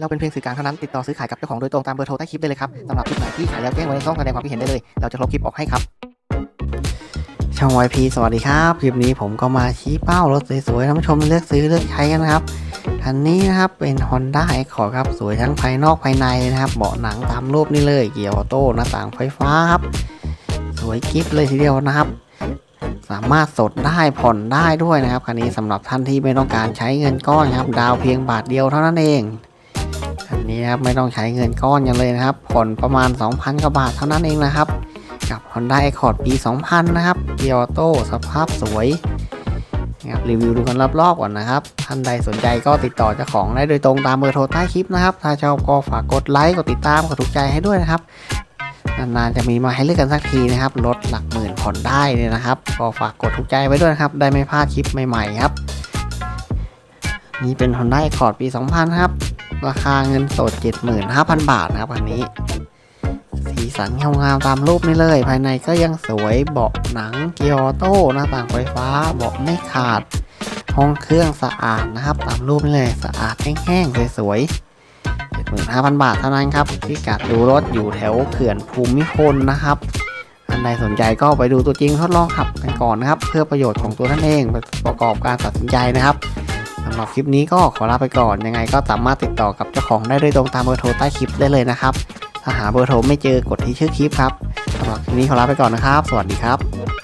เราเป็นเพียงสื่อกลางเท่านั้น ติดต่อซื้อขายกับเจ้าของโดยตรงตามเบอร์โทรใต้คลิปได้เลยครับสำหรับคลิปไหนที่ขายแล้วแจ้งไว้ในช่องแสดงความคิดเห็นได้เลย เราจะลบคลิปออกให้ครับ ช่อง YP สวัสดีครับ คลิปนี้ผมก็มาชี้เป้ารถสวยๆท่านผู้ชมเลือกซื้อเลือกใช้กันนะครับ คันนี้นะครับเป็น Honda Accord ครับ สวยทั้งภายนอกภายในนะครับ เบาะหนังตามรูปนี่เลย เกียร์ออโต้หน้าต่างไฟฟ้าครับ สวยกิ๊บเลยทีเดียวนะครับสามารถสดได้ผ่อนได้ด้วยนะครับคันนี้สำหรับท่านที่ไม่ต้องการใช้เงินก้อนครับ ดาวเพียงบาทเดียวเท่านั้นเอง คันนี้ครับไม่ต้องใช้เงินก้อนกันเลยนะครับ ผ่อนประมาณ 2,000กว่าบาทเท่านั้นเองนะครับ กับ Honda Accord ปี 2000 นะครับเกียร์ออโต้สภาพสวยนะครับรีวิวดูกันรอบๆก่อนนะครับ ท่านใดสนใจก็ติดต่อเจ้าของได้โดยตรงตามเบอร์โทรใต้คลิปนะครับ ถ้าชอบก็ฝากกดไลค์ กดติดตาม กดถูกใจให้ด้วยนะครับ นานๆจะมีมาให้เลือกกันสักทีนะครับลดหลักหมื่นผ่อนได้เนี่ยนะครับ ก็ฝากกดถูกใจไว้ด้วยนะครับ ได้ไม่พลาดคลิปใหม่ๆครับ นี่เป็น Honda Accord ปี 2000 ครับ ราคาเงินสด 75,000 บาทนะครับอันนี้ สีสันงามๆตามรูปนี่เลย ภายในก็ยังสวยเบาะหนังเกียร์ออโต้หน้าต่างไฟฟ้าเบาะไม่ขาด ห้องเครื่องสะอาดนะครับ ตามรูปนี่เลยสะอาดแห้งๆสวยๆ75,000 บาทเท่านั้นครับพิกัดดูรถอยู่แถวเขื่อนภูมิพลนะครับอันใดสนใจก็ไปดูตัวจริงทดลองขับกันก่อนนะครับ เพื่อประโยชน์ของตัวท่านเองประกอบการตัดสินใจนะครับ สำหรับคลิปนี้ก็ขอลาไปก่อนยังไงก็สามารถติดต่อกับเจ้าของได้โดยตรงตามเบอร์โทรใต้คลิปได้เลยนะครับ ถ้าหาเบอร์โทรไม่เจอกดที่ชื่อคลิปครับสำหรับคลิปนี้ขอลาไปก่อนนะครับ สวัสดีครับ